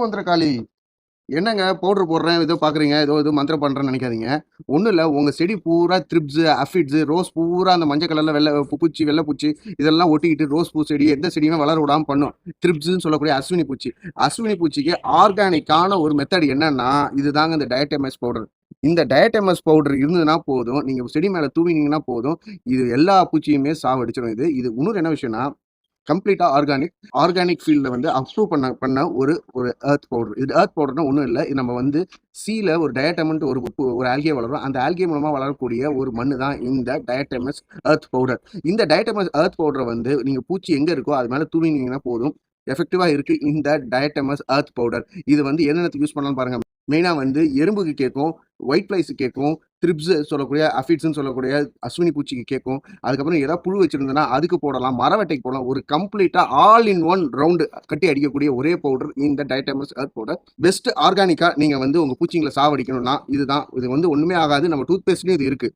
மந்திரக்காளி என்னங்க பவுடர் போடுறேன் ஏதோ பார்க்குறீங்க ஏதோ ஏதோ மந்திரம் பண்ணுறேன்னு நினைக்காதீங்க. ஒன்றும் இல்லை உங்கள் செடி பூரா த்ரிப்ஸு அஃபிட்ஸு ரோஸ் பூரா அந்த மஞ்சள் கலரில் வெள்ளை பூச்சி வெள்ளை பூச்சி இதெல்லாம் ஒட்டிக்கிட்டு ரோஸ் பூ செடி எந்த செடியுமே வளர விடாமல் பண்ணும். த்ரிப்ஸ்ன்னு சொல்லக்கூடிய அஸ்வினி பூச்சி. அஸ்வினி பூச்சிக்கு ஆர்கானிக்கான ஒரு மெத்தட் என்னன்னா இதுதாங்க இந்த டயட்டெமஸ் பவுடர் இந்த டயட்டெமஸ் பவுடர் இருந்ததுன்னா போதும் நீங்கள் செடி மேலே தூவினீங்கன்னா போதும் இது எல்லா பூச்சியுமே சாவடிச்சிடும் இது. இது இன்னொரு என்ன விஷயம்னா கம்ப்ளீட்டாக ஆர்கானிக் ஆர்கானிக் ஃபீல்டில் வந்து அப்ரூவ் பண்ண பண்ண ஒரு ஒரு ஏர்த் பவுடர் இது ஏர்த் பவுடர்னா ஒன்றும் இல்லை. இது நம்ம வந்து சீல ஒரு டயட்டமெண்ட் ஒரு ஒரு ஆல்கே வளரும் அந்த ஆல்கே மூலமாக வளரக்கூடிய ஒரு மண்ணு தான் இந்த டயட்டமஸ் ஏர்த் பவுடர் இந்த டயட்டமஸ் ஏர்த் பவுடரை வந்து நீங்கள் பூச்சி எங்கே இருக்கோ அது மேலே தூவினீங்கன்னா போதும். எஃபெக்டிவாக இருக்குது இந்த டயட்டமஸ் ஏர்த் பவுடர் இது வந்து என்னென்னத்துக்கு யூஸ் பண்ணலாம் பாருங்கள் மெயினாக வந்து எறும்புக்கு கேட்கும் ஒயிட் ஃப்ளைஸுக்கு கேட்கும் த்ரிப்ஸ் சொல்லக்கூடிய அஃபிட்ஸ்னு சொல்லக்கூடிய அஸ்வினி பூச்சிக்கு கேட்கும் அதுக்கப்புறம் ஏதாவது புழு வச்சிருந்தனா அதுக்கு போடலாம். மரவட்டைக்கு போடலாம். ஒரு கம்ப்ளீட்டாக ஆல் இன் ஒன் ரவுண்டு கட்டி அடிக்கக்கூடிய ஒரே பவுடர் இந்த டைட்டமஸ் அர்த் பவுடர். பெஸ்ட் ஆர்கானிக்காக நீங்கள் வந்து உங்கள் பூச்சிங்களை சாவடிக்கணும்னா இதுதான். இது வந்து ஒன்றுமே ஆகாது. நம்ம டூத் பேஸ்ட்லேயும் இது இருக்குது